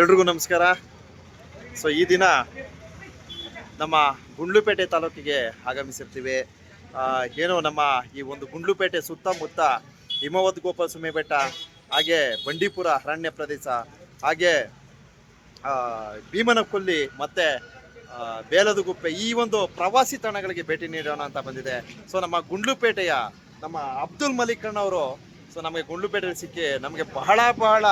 ಎಲ್ರಿಗೂ ನಮಸ್ಕಾರ. ಸೊ ಈ ದಿನ ನಮ್ಮ ಗುಂಡ್ಲುಪೇಟೆ ತಾಲೂಕಿಗೆ ಆಗಮಿಸಿರ್ತೀವಿ. ಏನು ನಮ್ಮ ಈ ಒಂದು ಗುಂಡ್ಲುಪೇಟೆ ಸುತ್ತಮುತ್ತ ಹಿಮವದ್ ಗೋಪಾಲಸ್ವಾಮಿ ಬೆಟ್ಟ, ಹಾಗೆ ಬಂಡೀಪುರ ಅರಣ್ಯ ಪ್ರದೇಶ, ಹಾಗೆ ಭೀಮನಕೊಲ್ಲಿ ಮತ್ತೆ ಬೇಲದಗುಪ್ಪೆ ಈ ಒಂದು ಪ್ರವಾಸಿ ತಾಣಗಳಿಗೆ ಭೇಟಿ ನೀಡೋಣ ಅಂತ ಬಂದಿದೆ. ಸೊ ನಮ್ಮ ಗುಂಡ್ಲುಪೇಟೆಯ ನಮ್ಮ ಅಬ್ದುಲ್ ಮಲಿಕ್ ಅವರು ಸೊ ನಮಗೆ ಗುಂಡ್ಲುಪೇಟೆಯಲ್ಲಿ ಸಿಕ್ಕಿ ನಮಗೆ ಬಹಳ ಬಹಳ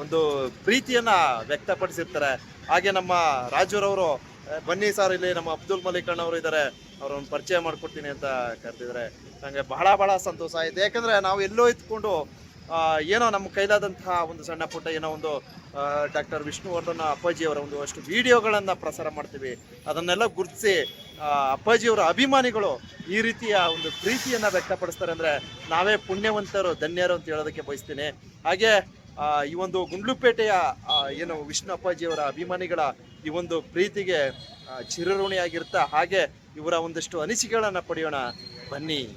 ಒಂದು ಪ್ರೀತಿಯನ್ನ ವ್ಯಕ್ತಪಡಿಸಿರ್ತಾರೆ. ಹಾಗೆ ನಮ್ಮ ರಾಜುರವರು "ಏ, ಬನ್ನಿ ಸರ್ ಇಲ್ಲಿ ನಮ್ಮ ಅಬ್ದುಲ್ ಮಲಿಕ್ ಅವರು ಇದ್ದಾರೆ. ಅವ್ರನ್ನ ಪರಿಚಯ ಮಾಡ್ಕೊಡ್ತೀನಿ ಅಂತ ಕರೆದಿದ್ದಾರೆ. ನನಗೆ ಬಹಳ ಬಹಳ ಸಂತೋಷ ಆಯಿತು. ಯಾಕಂದ್ರೆ ನಾವು ಎಲ್ಲೋ ಇದ್ಕೊಂಡು ಏನೋ ನಮ್ಮ ಕೈಲಾದಂತಹ ಒಂದು ಸಣ್ಣ ಪುಟ್ಟ ಏನೋ ಒಂದು ಡಾಕ್ಟರ್ ವಿಷ್ಣುವರ್ಧನ ಅಪ್ಪಾಜಿಯವರ ಒಂದು ಅಷ್ಟು ವಿಡಿಯೋಗಳನ್ನು ಪ್ರಸಾರ ಮಾಡ್ತೀವಿ. ಅದನ್ನೆಲ್ಲ ಗುರುತಿಸಿ ಅಪ್ಪಾಜಿಯವರ ಅಭಿಮಾನಿಗಳು ಈ ರೀತಿಯ ಒಂದು ಪ್ರೀತಿಯನ್ನು ವ್ಯಕ್ತಪಡಿಸ್ತಾರೆ ಅಂದರೆ ನಾವೇ ಪುಣ್ಯವಂತರು ಧನ್ಯರು ಅಂತ ಹೇಳೋದಕ್ಕೆ ಬಯಸ್ತೀನಿ. ಹಾಗೆ ಈ ಒಂದು ಗುಂಡ್ಲುಪೇಟೆಯ ಏನು ವಿಷ್ಣು ಅಪ್ಪಾಜಿಯವರ ಅಭಿಮಾನಿಗಳ ಈ ಒಂದು ಪ್ರೀತಿಗೆ ಚಿರಋಣಿಯಾಗಿರ್ತಾ ಹಾಗೆ ಇವರ ಒಂದಷ್ಟು ಅನಿಸಿಕೆಗಳನ್ನು ಪಡೆಯೋಣ. ಬನ್ನಿ.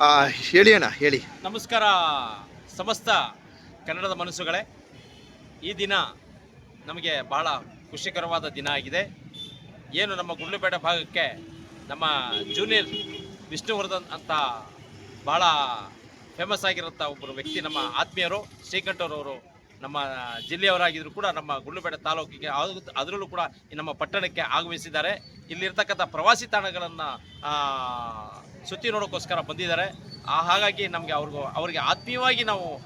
ಆ, ಹೇಳಿ ಅಣ್ಣ ಹೇಳಿ. ನಮಸ್ಕಾರ ಸಮಸ್ತ ಕನ್ನಡದ ಮನಸ್ಸುಗಳೇ. ಈ ದಿನ ನಮಗೆ ಬಹಳ ಖುಷಿಕರವಾದ ದಿನ ಆಗಿದೆ. ಏನು ನಮ್ಮ ಗುಂಡ್ಲುಪೇಟೆ ಭಾಗಕ್ಕೆ ನಮ್ಮ ಜೂನಿಯರ್ ವಿಷ್ಣುವರ್ಧನ್ ಅಂತ ಬಹಳ ಫೇಮಸ್ ಆಗಿರೋಂಥ ಒಬ್ಬರು ವ್ಯಕ್ತಿ ನಮ್ಮ ಆತ್ಮೀಯರು ಶ್ರೀಕಂಠರವರು ನಮ್ಮ ಜಿಲ್ಲೆಯವರಾಗಿದ್ರು ಕೂಡ ನಮ್ಮ ಗುಂಡ್ಲುಪೇಟೆ ತಾಲೂಕಿಗೆ ಅದು- ಅದರಲ್ಲೂ ಕೂಡ ನಮ್ಮ ಪಟ್ಟಣಕ್ಕೆ ಆಗಮಿಸಿದ್ದಾರೆ. ಇಲ್ಲಿರ್ತಕ್ಕಂಥ ಪ್ರವಾಸಿ ತಾಣಗಳನ್ನು ಸುತ್ತಿ ನೋಡೋಕ್ಕೋಸ್ಕರ ಬಂದಿದ್ದಾರೆ. ಹಾಗಾಗಿ ನಮಗೆ ಅವ್ರಿಗೂ, ಅವರಿಗೆ ಆತ್ಮೀಯವಾಗಿ ನಾವು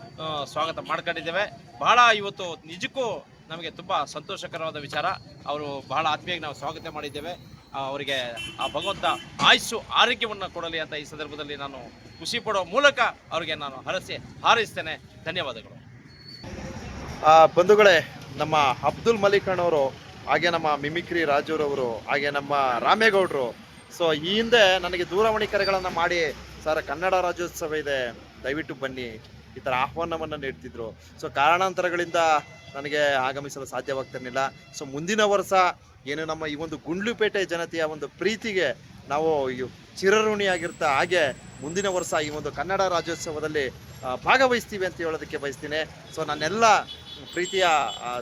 ಸ್ವಾಗತ ಮಾಡ್ಕೊಂಡಿದ್ದೇವೆ. ಬಹಳ ಇವತ್ತು ನಿಜಕ್ಕೂ ನಮಗೆ ತುಂಬ ಸಂತೋಷಕರವಾದ ವಿಚಾರ. ಅವರು ಬಹಳ ಆತ್ಮೀಯವಾಗಿ ನಾವು ಸ್ವಾಗತ ಮಾಡಿದ್ದೇವೆ. ಅವರಿಗೆ ಆ ಭಗವಂತ ಆಯಸ್ಸು ಆರೋಗ್ಯವನ್ನು ಕೊಡಲಿ ಅಂತ ಈ ಸಂದರ್ಭದಲ್ಲಿ ನಾನು ಖುಷಿ ಪಡೋ ಮೂಲಕ ಅವರಿಗೆ ನಾನು ಹರಸಿ ಹಾರೈಸ್ತೇನೆ. ಧನ್ಯವಾದಗಳು. ಆ, ಬಂಧುಗಳೇ ನಮ್ಮ ಅಬ್ದುಲ್ ಮಲಿಕ್ ಅವರು ಹಾಗೆ ನಮ್ಮ ಮಿಮಿಕ್ರಿ ರಾಜುರವರು ಹಾಗೆ ನಮ್ಮ ರಾಮೇಗೌಡರು. ಸೊ ಈ ಹಿಂದೆ ನನಗೆ ದೂರವಾಣಿ ಕರೆಗಳನ್ನು ಮಾಡಿ ಸರ್ ಕನ್ನಡ ರಾಜ್ಯೋತ್ಸವ ಇದೆ ದಯವಿಟ್ಟು ಬನ್ನಿ. ಈ ಥರ ಆಹ್ವಾನವನ್ನು ನೀಡ್ತಿದ್ರು. ಸೊ ಕಾರಣಾಂತರಗಳಿಂದ ನನಗೆ ಆಗಮಿಸಲು ಸಾಧ್ಯವಾಗ್ತಿರಲಿಲ್ಲ. ಸೊ ಮುಂದಿನ ವರ್ಷ ಏನು ನಮ್ಮ ಈ ಒಂದು ಗುಂಡ್ಲುಪೇಟೆ ಜನತೆಯ ಒಂದು ಪ್ರೀತಿಗೆ ನಾವು ಈ ಚಿರಋಣಿಯಾಗಿರ್ತಾ ಹಾಗೆ ಮುಂದಿನ ವರ್ಷ ಈ ಒಂದು ಕನ್ನಡ ರಾಜ್ಯೋತ್ಸವದಲ್ಲಿ ಭಾಗವಹಿಸ್ತೀವಿ ಅಂತ ಹೇಳೋದಕ್ಕೆ ಬಯಸ್ತೀನಿ. ಸೊ ನನ್ನೆಲ್ಲ ಪ್ರೀತಿಯ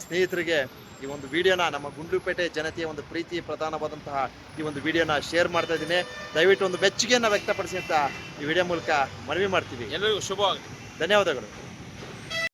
ಸ್ನೇಹಿತರಿಗೆ ಈ ಒಂದು ವಿಡಿಯೋನ ನಮ್ಮ ಗುಂಡ್ಲುಪೇಟೆ ಜನತೆಯ ಒಂದು ಪ್ರೀತಿ ಪ್ರಧಾನವಾದಂತಹ ಈ ಒಂದು ವಿಡಿಯೋನ ಶೇರ್ ಮಾಡ್ತಾ ಇದ್ದೀನಿ. ದಯವಿಟ್ಟು ಒಂದು ಮೆಚ್ಚುಗೆಯನ್ನು ವ್ಯಕ್ತಪಡಿಸಿ ಅಂತ ಈ ವಿಡಿಯೋ ಮೂಲಕ ಮನವಿ ಮಾಡ್ತೀವಿ. ಎಲ್ಲರಿಗೂ ಶುಭವಾಗಲಿ. ಧನ್ಯವಾದಗಳು.